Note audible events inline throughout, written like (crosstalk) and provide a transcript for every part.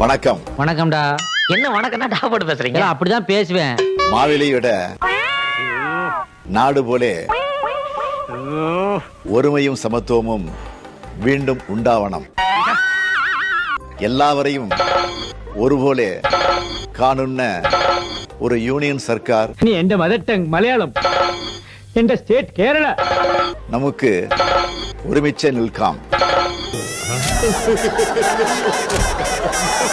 வணக்கம். வணக்கம்டா. என்ன வணக்கம்னா டா போட்டு பேசுறீங்க? அப்படிதான் பேசுவேன். மாவிலையோட நாடு போலே ஒருமையும் சமத்துவமும் மீண்டும் உண்டாவணம் எல்லாவரையும் ஒருபோலே காணுன்ன ஒரு யூனியன் சர்க்கார் நீ எந்த மதட்டங் மலையாளம்? எந்த ஸ்டேட் கேரளா? நமக்கு ஒருமிச்ச நிற்காம் (laughs)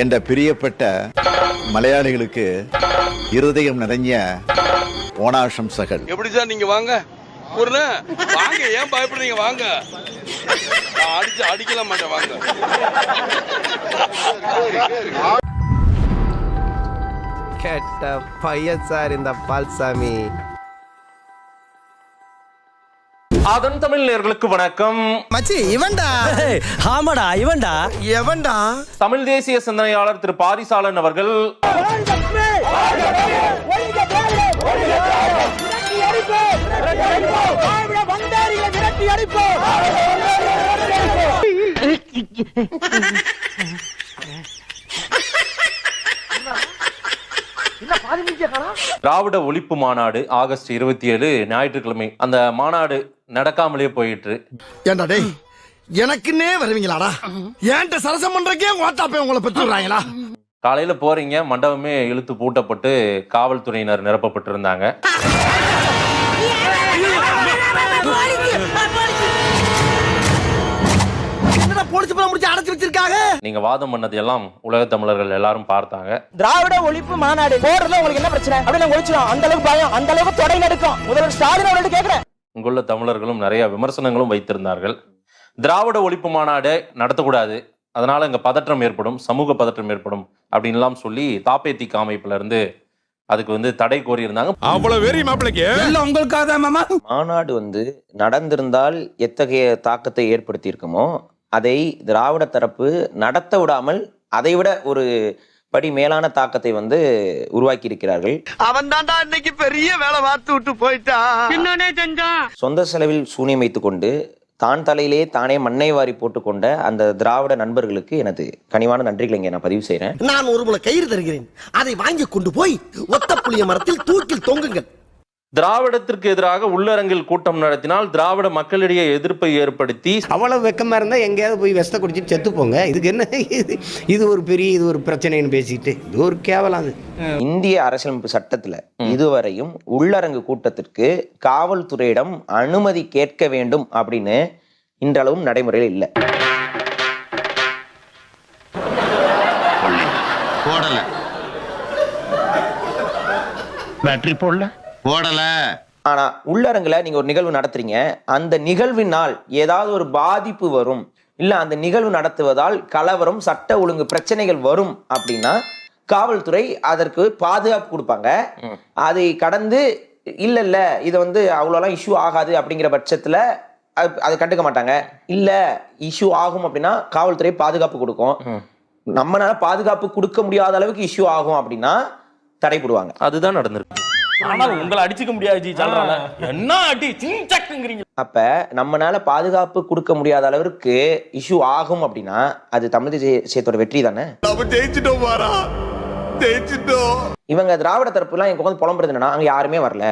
என்ற பிரியப்பட்ட மலையாளிகளுக்கு இருதயம் நிறைஞ்ச ஓணாசம்சகள் எப்படி சார் நீங்க வாங்க? ஒரு வாங்க ஏன் பயப்படுறீங்க? வாங்க. அடிச்சு அடிக்கல மாட்டேன் வாங்க. கேட்ட பையன் சார் இந்த பால்சாமி. அதன் தமிழ் நேர்களுக்கு வணக்கம் மச்சி இவன்டா ஆமாடா இவன்டா எவன்டா தமிழ் தேசிய சிந்தனையாளர் திரு பாரிசாலன் அவர்கள் திராவிட ஒழிப்பு மாநாடு ஆகஸ்ட் இருபத்தி ஏழு ஞாயிற்றுக்கிழமை அந்த மாநாடு நடக்காமலே போயிட்டு. ஏண்டா டேய் எனக்குன்னே வருவீங்களாடா? ஏன்ட்ட சரசம் பண்றக்கே ஓட்டாப்பே உங்களை பெற்றுறாங்களா காலையில போறீங்க மண்டபமே இழுத்து பூட்டப்பட்டு காவல்துறையினர் நிரப்பப்பட்டிருந்தாங்க. நீங்க வாதம் பண்ணது எல்லாம் உலக தமிழர்கள் எல்லாரும் பார்த்தாங்க. திராவிட ஒழிப்பு மாநாடு போடுறதுல உங்களுக்கு என்ன பிரச்சனை? அப்படி நாங்க ஒழிச்சிடும் அந்த அளவுக்கு பயம் அந்த அளவுக்கு தொடை நடுக்கும். முதல்வர் ஸ்டாலின் அவர்கிட்ட கேக்குறேன். இங்குள்ள தமிழர்களும் நிறைய விமர்சனங்களும் வைத்திருந்தார்கள். திராவிட ஒழிப்பு மாநாடு நடத்தக்கூடாது. அதனால இங்க பதற்றம் ஏற்படும் சமூக பதற்றம் ஏற்படும் அப்படின்லாம் சொல்லி தாப்பேத்தி அமைப்புல இருந்து அதுக்கு வந்து தடை கோரியிருந்தாங்க. அவ்வளவு வெறி மாப்பிளைக்கு? மாநாடு வந்து நடந்திருந்தால் எத்தகைய தாக்கத்தை ஏற்படுத்தி இருக்குமோ அதை திராவிட தரப்பு நடத்த விடாமல் அதைவிட ஒரு படி மேலான தாக்கத்தை வந்து உருவாக்கி இருக்கிறார்கள் அவன் தான்டா இன்னைக்கு பெரிய வேலை பார்த்து விட்டு போயிட்டான் சொந்த செலவில் சூனியம் வைத்துக் கொண்டு தான் தலையிலே தானே மண்ணை வாரி போட்டுக்கொண்ட அந்த திராவிட நண்பர்களுக்கு எனது கனிவான நன்றிகளை இங்கே நான் பதிவு செய்கிறேன் நான் ஒரு முளை கயிறு தருகிறேன். அதை வாங்கி கொண்டு போய் ஒத்த புளிய மரத்தில் தூக்கில் தொங்குங்கள். திராவிடத்திற்கு எதிராக உள்ளரங்கில் கூட்டம் நடத்தினால் திராவிட மக்களிடையே எதிர்ப்பை ஏற்படுத்தி அவ்வளவு வெக்கமா இருந்தா எங்கேயாவது போய் விஷத்தை குடிச்சிட்டு செத்து போங்க. இதுக்கு என்ன? இது இது ஒரு பெரிய இது ஒரு பிரச்சனைன்னு பேசிக்கிட்டு இது ஒரு கேவலம் அது. இந்திய அரசியலமைப்பு சட்டத்துல இதுவரையும் உள்ளரங்கு கூட்டத்திற்கு காவல்துறையிடம் அனுமதி கேட்க வேண்டும் அப்படின்னு இன்றளவும் நடைமுறையில் இல்லை. போடல. பேட்டரி போடல. போடல ஆனா உள்ளரங்குல நீங்க ஒரு நிகழ்வு நடத்துறீங்க. அந்த நிகழ்வினால் ஏதாவது ஒரு பாதிப்பு வரும். இல்ல அந்த நிகழ்வு நடத்துவதால் கலவரம் சட்ட ஒழுங்கு பிரச்சனைகள் வரும் அப்படின்னா காவல்துறை அதற்கு பாதுகாப்பு கொடுப்பாங்க. அதை கடந்து இல்ல இல்ல இது வந்து அவ்வளோலாம் இஷ்யூ ஆகாது அப்படிங்கிற பட்சத்துல அது அதை கண்டுக்க மாட்டாங்க. இல்ல இஷ்யூ ஆகும் அப்படின்னா காவல்துறை பாதுகாப்பு கொடுக்கும். நம்மளால பாதுகாப்பு கொடுக்க முடியாத அளவுக்கு இஷ்யூ ஆகும் அப்படின்னா தடை போடுவாங்க அதுதான் நடந்திருக்கு. ஆனால் உங்களை அடிச்சுக்க முடியாது ஜி சொல்றாங்க என்ன அடி சிங்சக்குங்கிறீங்க அப்ப நம்மனால பாதுகாப்பு கொடுக்க முடியாத அளவிற்கு இஷ்யூ ஆகும் அப்படின்னா அது தமிழ் தேசியத்தோட வெற்றி தானே? நம்ம ஜெயிச்சிட்டோம் பாரா ஜெயிச்சிட்டோம். இவங்க திராவிட தரப்புலாம் எங்க உட்காந்து புலம்புறது என்னன்னா அங்க யாருமே வரல.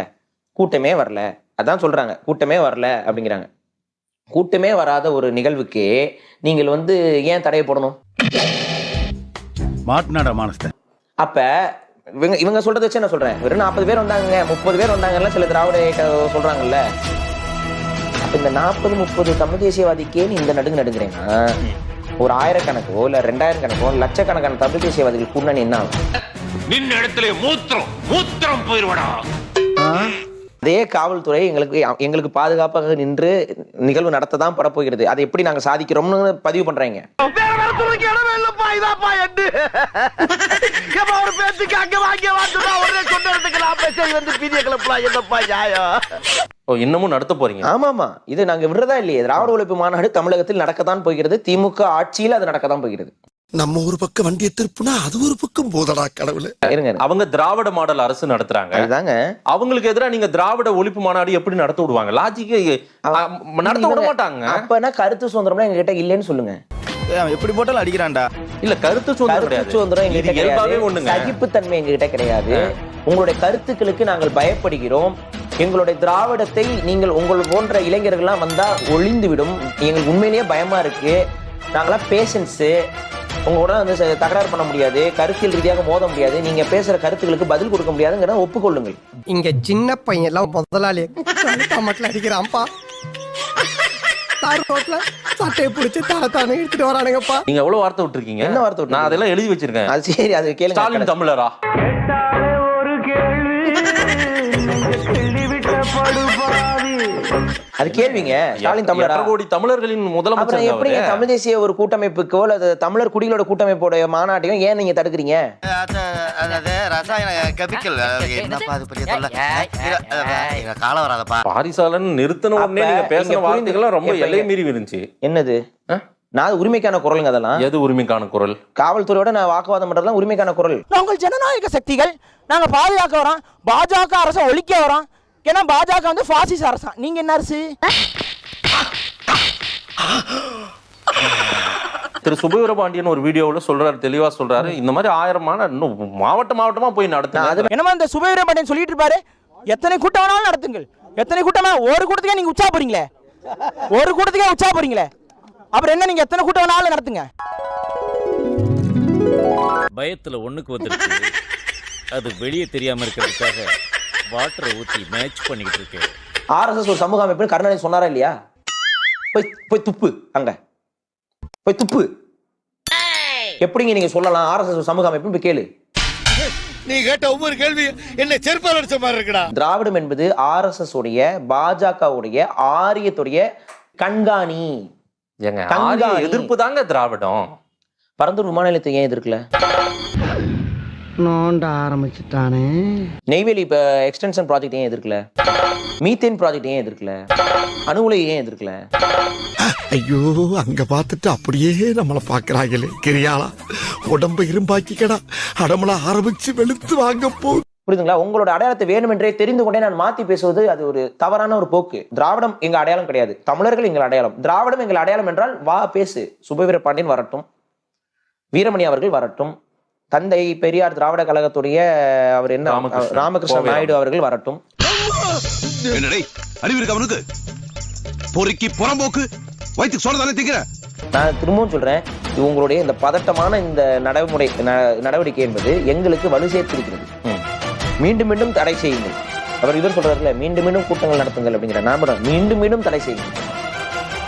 கூட்டமே வரல. அதான் சொல்றாங்க. கூட்டமே வரல அப்படிங்கிறாங்க. கூட்டமே வராத ஒரு நிகழ்வுக்கு நீங்கள் வந்து ஏன் தடையை போடணும்? மாட்டினாடா அப்ப இவங்க இவங்க சொல்றதை வச்சு நான் சொல்றேன். வெறும் நாற்பது பேர் வந்தாங்க முப்பது பேர் வந்தாங்கல்ல சில திராவிட சொல்றாங்கல்ல. அப்ப இந்த நாற்பது முப்பது தமிழ் தேசியவாதிக்கே நீ இந்த நடுங்கு நடுங்குறீங்கன்னா ஒரு ஆயிரக்கணக்கோ இல்ல ரெண்டாயிரம் கணக்கோ லட்சக்கணக்கான தமிழ் தேசியவாதிகள் கூட்டணி என்ன ஆகும்? நின்ன இடத்துல மூத்திரம் மூத்திரம் போயிருவடா. அதே காவல்துறை எங்களுக்கு எங்களுக்கு பாதுகாப்பாக நின்று நிகழ்வு நடத்த தான் பரப்போகிறது அதை எப்படி நாங்க சாதிக்கிறோம்னு பதிவு பண்றாங்க. இன்னமும் நடத்த போறீங்க? ஆமாமா இது நாங்க விடுறதா இல்லையே. திராவிட ஒழிப்பு மாநாடு தமிழகத்தில் நடக்கத்தான் போகிறது. திமுக ஆட்சியில் அது நடக்கத்தான் போகிறது. நம்ம ஒரு பக்கம் வண்டியை திருப்புனா அது ஒரு பக்கம் போதடா கடவுளே. இருங்க. அவங்க திராவிட மாடல் அரசு நடத்துறாங்க. அதுதாங்க. அவங்களுக்கு எதிரா நீங்க திராவிட ஒழிப்பு மாநாடு எப்படி நடத்த விடுவாங்க? லாஜிக்கே நடத்த விட மாட்டாங்க. அப்பனா கருத்து சுதந்திரம்லாம் எங்க கிட்ட இல்லைன்னு சொல்லுங்க. எப்படி போட்டாலும் அடிக்கிறான்டா. இல்ல கருத்து சுதந்திரம் கருத்து சுதந்திரம் எங்க கிட்ட கிடையாது. சகிப்புத்தன்மை எங்க கிட்ட கிடையாது உங்களுடைய கருத்துக்களுக்கு நாங்கள் பயப்படுகிறோம். எங்களுடைய திராவிடத்தை நீங்கள் உங்கள் போன்ற இளைஞர்கள்லாம் வந்தா ஒளிந்து விடும் எங்களுக்கு உண்மையிலேயே பயமா இருக்கு. நாங்களாம் பேஷன்ஸு உங்க கூட வந்து தகராறு பண்ண முடியாது கருத்தியல் ரீதியாக மோத முடியாது நீங்க பேசுற கருத்துக்களுக்கு பதில் கொடுக்க முடியாதுங்கிறத ஒப்புக்கொள்ளுங்கள். இங்க சின்ன பையன் எல்லாம் முதலாளி. மட்டும் அடிக்கிறான்ப்பா. சட்டையை பிடிச்சி தானே தானே எடுத்துட்டு வரானுங்கப்பா. நீங்க எவ்வளவு வார்த்தை விட்டுருக்கீங்க? என்ன வார்த்தை நான்? அதெல்லாம் எழுதி வச்சிருக்கேன். அது சரி அது கேளுங்க. தமிழரா? அது கேள்விங்க. ஸ்டாலின் தமிழரா? கோடி தமிழர்களின் முதலமைச்சர் எப்படிங்க தமிழ் தேசிய ஒரு கூட்டமைப்புக்கோ அல்லது தமிழர் குடிகளோட கூட்டமைப்போட மாநாட்டையும் ஏன் நீங்க தடுக்கிறீங்க? காலம் வராதப்பா. பாரிசாலன் நிறுத்தின உடனே நீங்க பேசின வார்த்தைகள்லாம் ரொம்ப எல்லை மீறி இருந்துச்சு என்னது? நான் அது உரிமைக்கான குரலுங்க அதெல்லாம். எது உரிமைக்கான குரல்? காவல்துறையோட நான் வாக்குவாதம் பண்றதுலாம் உரிமைக்கான குரல். நாங்கள் ஜனநாயக சக்திகள் நாங்க பாதுகாக்க வரோம் பாஜக அரசை ஒழிக்க வரோம். ஏன்னா பாஜக வந்து பாசிச அரசா நீங்க என்ன அரசு? திரு சுபவீரபாண்டியன் ஒரு வீடியோவுல சொல்றாரு தெளிவா சொல்றாரு. இந்த மாதிரி ஆயிரமான இன்னும் மாவட்ட மாவட்டமா போய் அது என்னமா இந்த சுபவீர பாண்டியன் சொல்லிட்டு இருப்பாரு எத்தனை கூட்டம் வேணாலும் நடத்துங்கள். எத்தனை கூட்டமா? ஒரு கூட்டத்துக்கே நீங்க உச்சா போறீங்களே. ஒரு கூட்டத்துக்கே உச்சா போறீங்களே. அப்புறம் என்ன நீங்க எத்தனை கூட்டம் வேணாலும் நடத்துங்க? பயத்துல ஒண்ணுக்கு வந்துருச்சு அது வெளியே தெரியாம இருக்கிறதுக்காக வாட்டரை ஊத்தி மேட்ச் பண்ணிக்கிட்டு இருக்கேன் ஆர்எஸ்எஸ் ஒரு சமூக அமைப்புன்னு கருணாநிதி சொன்னாரா இல்லையா? போய் போய் துப்பு அங்க. போய் துப்பு. எப்படிங்க நீங்க சொல்லலாம்? ஆர்எஸ்எஸ் ஒரு சமூக அமைப்புன்னு போய் கேளு. நீ கேட்ட ஒவ்வொரு கேள்வி என்ன செருப்பால் அடிச்ச மாதிரி இருக்குடா. திராவிடம் என்பது ஆர்எஸ்எஸ் உடைய பாஜகவுடைய ஆரியத்துடைய கண்காணி. எதிர்ப்பு தாங்க திராவிடம். பரந்தூர் விமான நிலையத்தை ஏன் எதிர்க்கல? நோண்ட ஆரம்பிச்சுட்டானே. நெய்வேலி இப்போ எக்ஸ்டென்ஷன் ப்ராஜெக்ட் ஏன் எதிர்க்கல? மீத்தேன் ப்ராஜெக்ட் ஏன் எதிர்க்கல? அணு உலை ஏன் எதிர்க்கல? ஐயோ அங்க பார்த்துட்டு அப்படியே நம்மள பாக்குறாங்களே கிரியாளா உடம்ப இரும்பாக்கிக்கடா. அடமள ஆரம்பிச்சு வெளுத்து வாங்க போ. புரியுதுங்களா? உங்களோட அடையாளத்தை வேணுமென்றே தெரிந்து கொண்டே நான் மாத்தி பேசுவது அது ஒரு தவறான ஒரு போக்கு. திராவிடம் எங்க அடையாளம் கிடையாது. தமிழர்கள் எங்கள் அடையாளம். திராவிடம் எங்கள் அடையாளம் என்றால் வா பேசு. சுபவீர பாண்டியன் வரட்டும். வீரமணி அவர்கள் வரட்டும். தந்தை பெரியார் திராவிட கழகத்துடைய அவர் என்ன? கோவை நாயுடு அவர்கள் வரட்டும். பொறுக்கி புறம்போக்கு வயிற்றுக்கு சொல்றதானே திங்கிற நான் திரும்பவும் சொல்றேன் இது உங்களுடைய இந்த பதட்டமான இந்த நடைமுறை ந- நடவடிக்கை என்பது எங்களுக்கு வலு சேர்த்திருக்கிறது. மீண்டும் மீண்டும் தடை செய்யுங்கள். அவர் இவர் சொல்றாருல மீண்டும் மீண்டும் கூட்டங்கள் நடத்துங்கள் அப்படிங்கிற நாம மீண்டும் மீண்டும் தடை செய்யுங்கள்.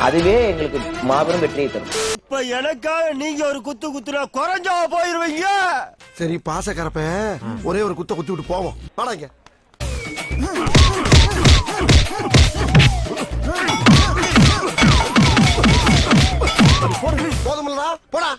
அதுவே எங்களுக்கு மாபெரும் வெற்றியை தரும். இப்ப எனக்காக நீங்க ஒரு குத்து குத்துனா குறைஞ்சா போயிருவீங்க. சரி பாசக்கரப்ப ஒரே ஒரு குத்த குத்தி விட்டு போவோம். வாடாங்க போதுமில்லடா. போடா.